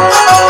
আর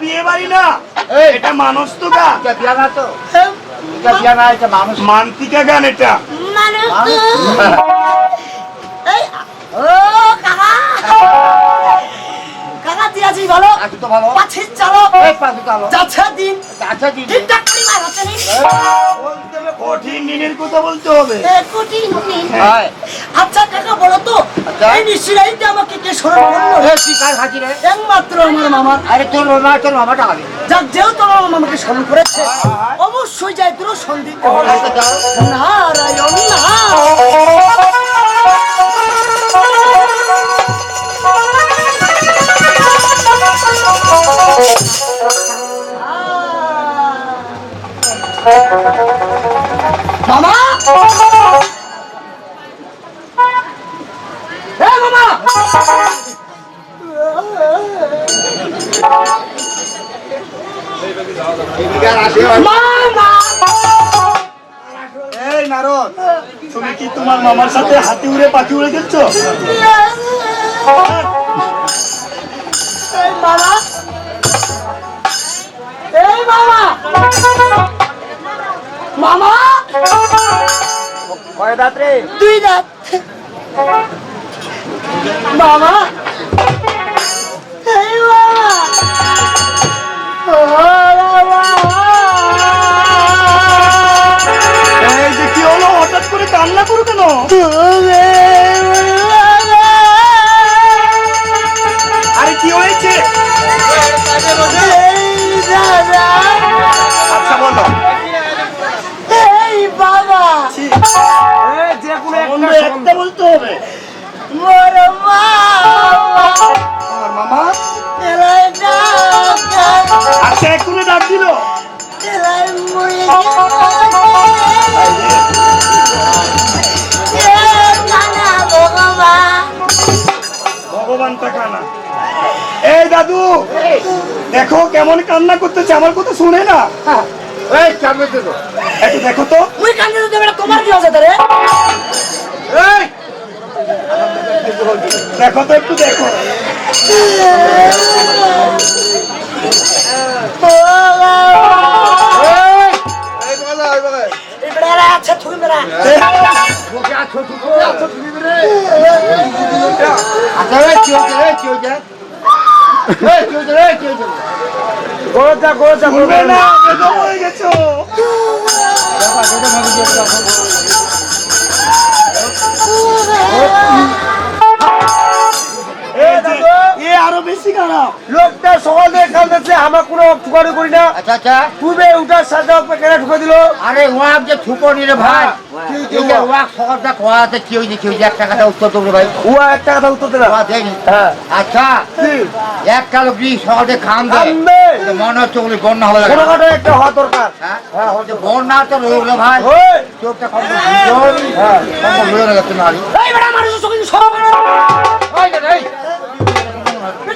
বিয়ে বাড়ি না? এটা মানুষ তো গা। বিয়া না তো? বিয়া না এটা মানুষ। মান্তিকা গান এটা। মানুষ ও কাকা। আছি আছি ভালো? আছি তো ভালো। পাছি চালো। এই পাছি চালো যাচ্ছে দিন। আচ্ছা, আচ্ছা দিন ঠিকঠাক করে মার হচ্ছে নি বলতে হবে কঠিন নিনের কথা বলতে হবে। এ কঠিন নিন হ্যাঁ। আচ্ছা কাকা বলো তো আচ্ছা। এই নিশ্চয়ই আমাকে কে স্মরণ করল? হে শিকার হাজির একমাত্র আমার মামা। আরে তোর মামা তোর মামাটা আগে। যাক যেহেতু আমার মামাকে স্মরণ করেছে অবশ্যই যাই তোর সন্দীপ নারায়ণ নারায়ণ। মামা! এ মামা! এই নারদ তুমি কি তোমার মামার সাথে হাতি উড়ে পাখি উড়ে গেছ এই মামা। এই মামা। মামা। কয় দাঁত রে? দুই দাঁত। মামা। এই মামা। ও এই যে কি হলো? হঠাৎ করে কান্না করো কেন? একটা বলতে হবে। বড় মামা? এলাই ডাকা ডাক। দিল। এলাই কানা ভগবান। ভগবান টাকানা এই দাদু দেখো কেমন কান্না করতেছে আমার কথা শুনে না। এই চামড়ে দেবো একটু দেখো তো। মুই কান্দে তো বেটা তোমার কি আছে তারে এই! দেখো তো একটু দেখো। আচ্ছা গোজা গোজা না হয়ে গেছো ভাবি বেশি খারাপ। লোকটা সকাল থেকে আমার কোনো ঠুকানি করি না। আচ্ছা আচ্ছা। পূর্বে উঠার সাথে কেন ঢুকে দিল। আরে ওয়াক যে ঠুকনি রে ভাই। এই যে ওয়াক সকালটা খোয়াতে কি হইছে কি হইছে? এক টাকাটা উত্তর দেবো ভাই। ও একটা কথা উত্তর দিলাম ওয়া দেয়নি? হ্যাঁ। আচ্ছা। এক কালো কি সকালে খান দে মনে হচ্ছে ওগুলি বন্যা হবে ছোটখাটো একটা হওয়া দরকার। হ্যাঁ? হ্যাঁ বন্যা তো রোগ রে ভাই। চোখটা কম হ্যাঁ। কম হয়ে গেছে না আরে এই বেটা মানুষ সঙ্গে সব এই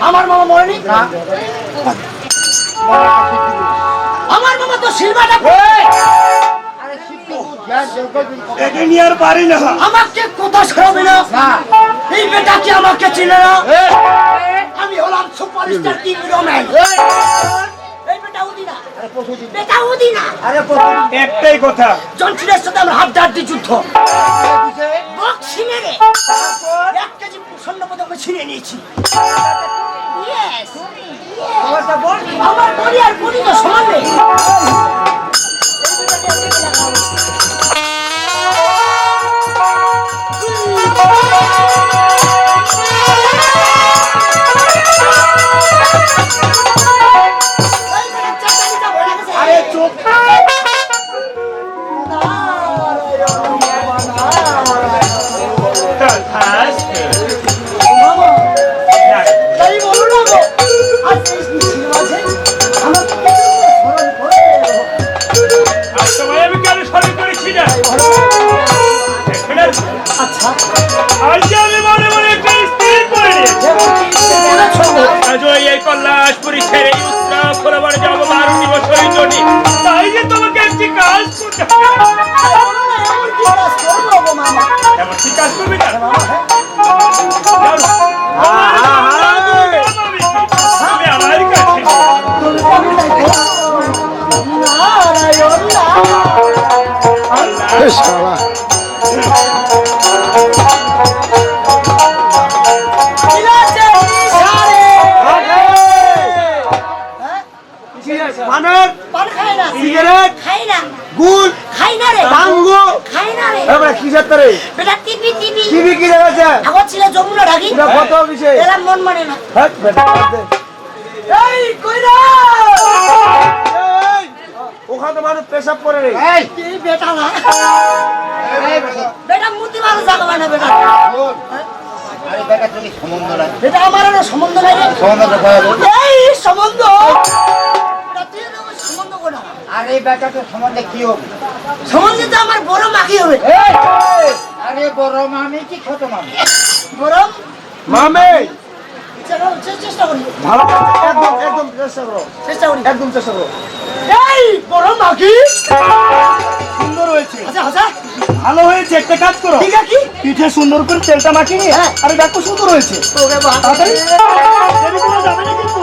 আমার মামা মরেনি? আমার মামা তো শিলবাটা পারি না। আমাকে কথা শোনাবে না? না। এই বেটা কি আমাকে চিনে না? আমি হলাম সুপারস্টার কিং রোম্যান একটাই কথা। জন সিনের সাথে আমরা হাত ডাড্ডি যুদ্ধ। বক্সিং এ এক কেজি স্বর্ণ পদক ছিনিয়ে নিয়েছি। Yes. আমার বডি আর বডি তো সমান নেই। আরে আজ ওই এই উত্তরা খোলাবার যাব বারো বছরের জন্য। তাই যে তোমাকে একটি কাজ করতে হবে। বলো না, এমন কি কাজ করব গো মামা? সিগারেট খাই না। গুল খাই না রে। টাঙ্গু খাই না রে। এবার কিসের তারে বেটা টিপি টিপি। টিভি কি দেখাচ্ছে আগত ছিল যমুনা ঢাকি। কত এরা মন মানে না। হ্যাঁ বেটা। এই, কইরা। এই, ওখানে তো মানুষ পেশাব করে রে এই এই বেটা না। বেটা বেটা মূর্তি ভালো জাগা না বেটা। আরে বেটা তুমি সম্বন্ধ নাই বেটা আমার সম্বন্ধ নাই রে। সম্বন্ধ এই সম্বন্ধ আরে বেটা তো সম্বন্ধে কি হবে? সম্বন্ধে তো আমার বড় মাগি হবে। আরে বড় মামি কি ছোট মামি? বড়? মামে! চেষ্টা করি ভালো একদম একদম চেষ্টা করো। চেষ্টা করি। একদম চেষ্টা করো। এই বড় মাগি! সুন্দর হয়েছে। আচ্ছা আচ্ছা। ভালো হয়েছে একটা কাজ করো। ঠিক আছে। পিঠে সুন্দর করে তেলটা মাখিয়ে হ্যাঁ। আরে দেখো সুন্দর হয়েছে। বাদ তাড়াতাড়ি। দেরি করা যাবে না কিন্তু।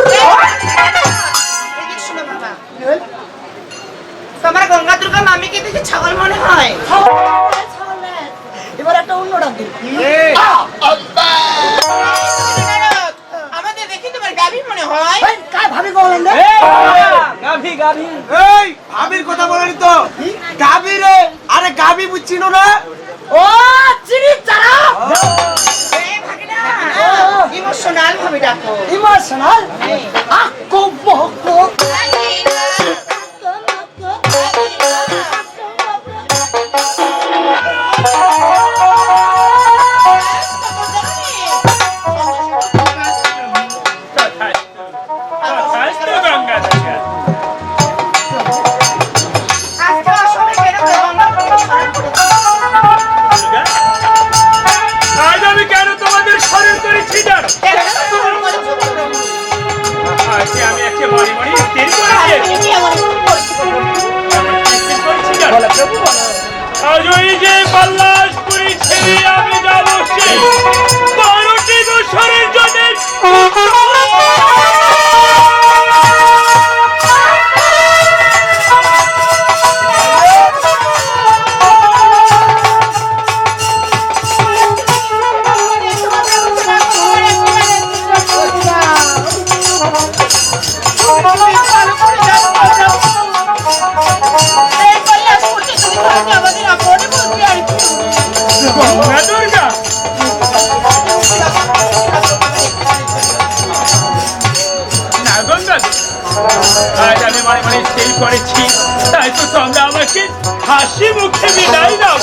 আমার গঙ্গা দুর্গা মামিকে দেখে ছাগল মনে হয়। এবার একটা অন্য ডাক তোমার গাভী মনে হয়। ভাবির কথা তো? গাভী রে আরে গাভী না ও চিনি ইমোশনাল ভাবে ডাকো ইমোশনাল আকো Vai, তোমাকে হাসি মুখে বিদায় দাও।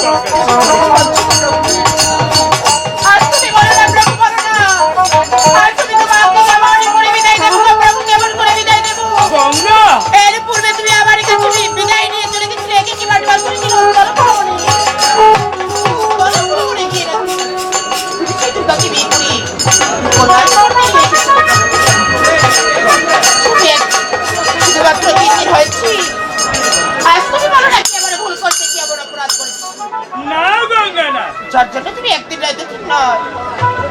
জন্য তুমি একদিন রাইতে নয়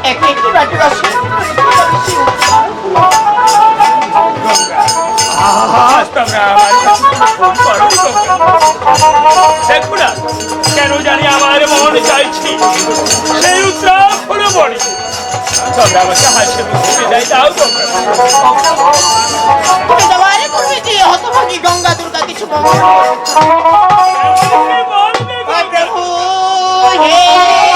এক একটি বাটি বাসন কেন জানি আমার মন চাইছি সেই উত্তাপ হলো বড়ি তোমরা আমাকে হাসি মুখে যাই দাও গঙ্গা দুর্গা কিছু প্রভু হে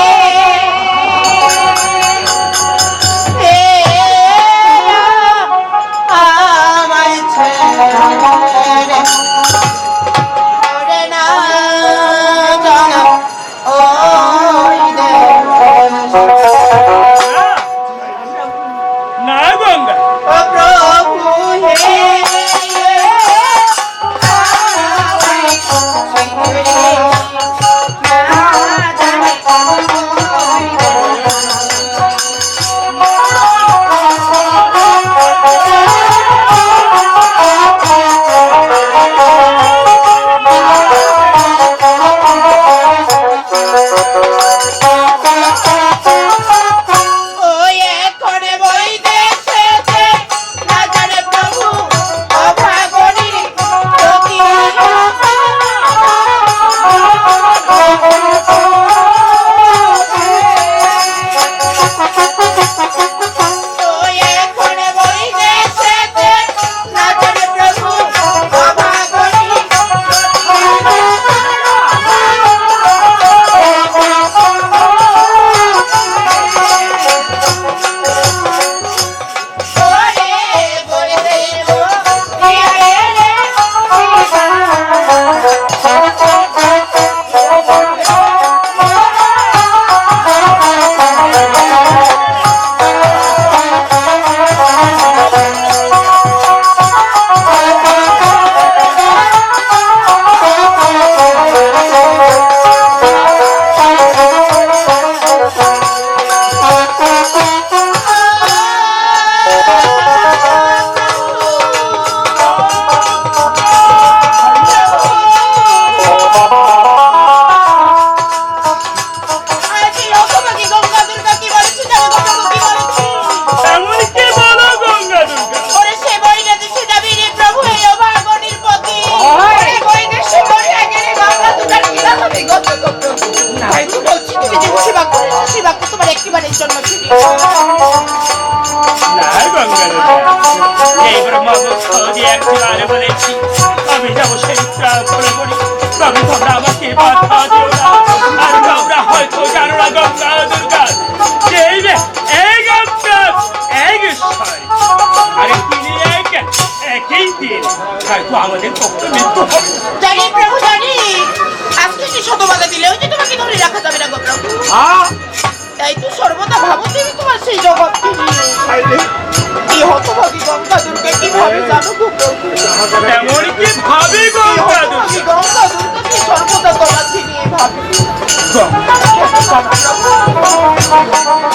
এমনকি ভাবি গঙ্গা দুর্গাকে সর্বদা তোমাকে নিয়ে ভাবি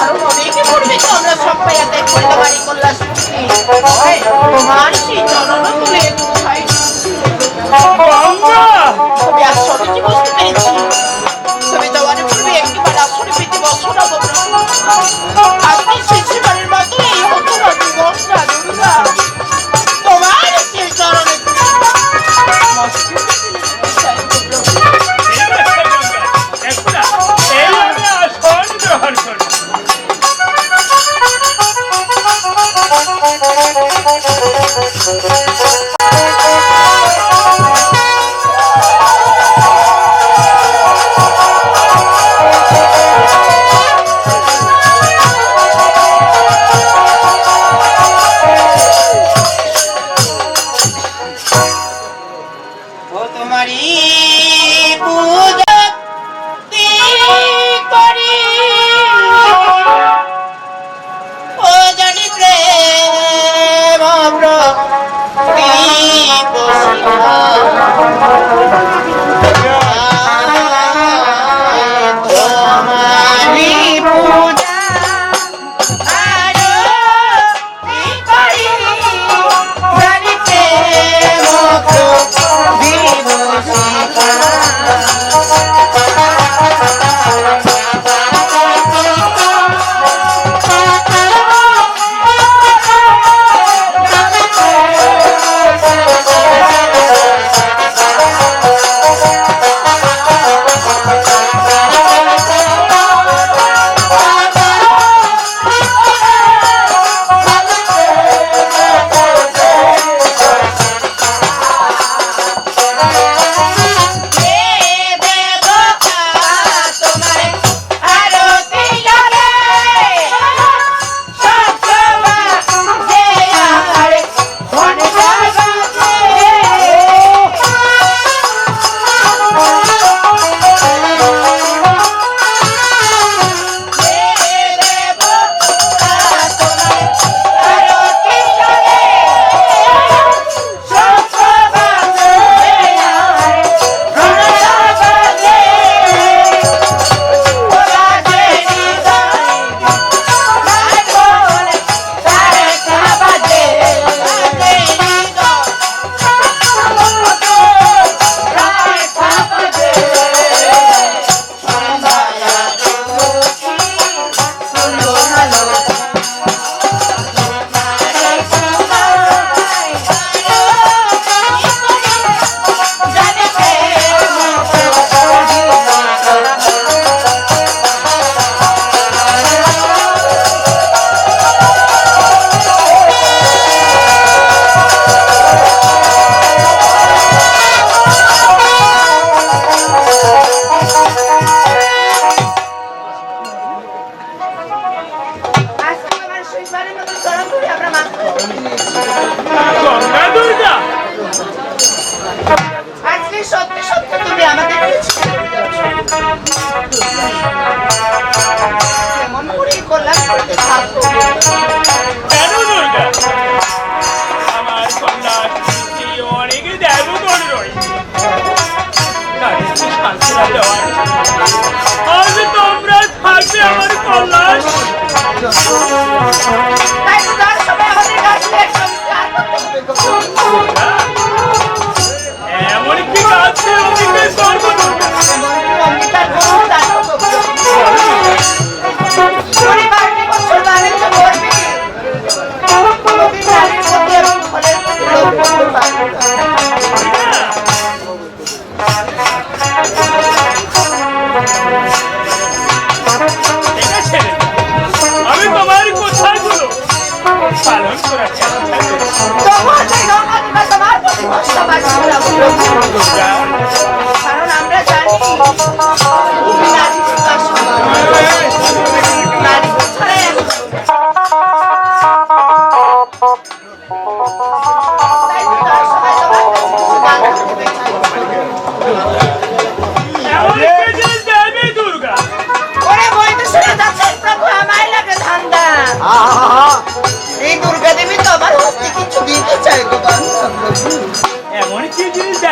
আরও অনেকে পড়বে তো আমরা সবাই একাই করতে পারি কল্যাণ শক্তি তোমার সেই জনন তুলে তুমি আশ্চর্য বুঝতে পেরেছি পেতে বসো না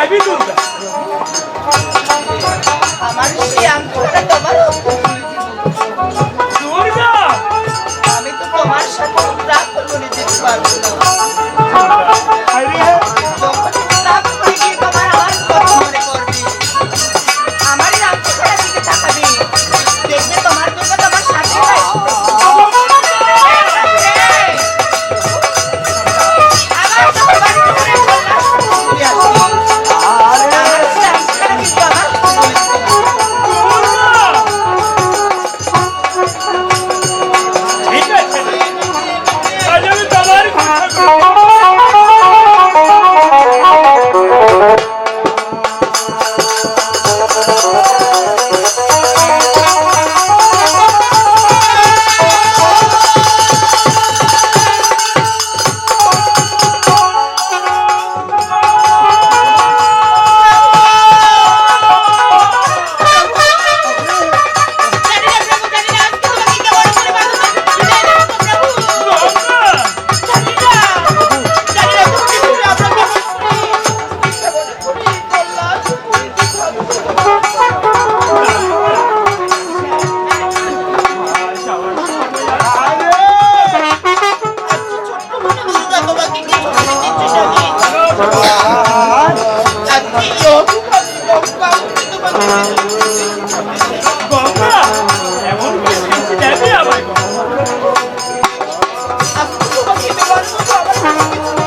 যাইবি কোনটা আমার সেই আঙ্গুলটা তোমার আমি তো তোমার সাথে রাগ করব নিজের পারব Let's go.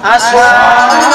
As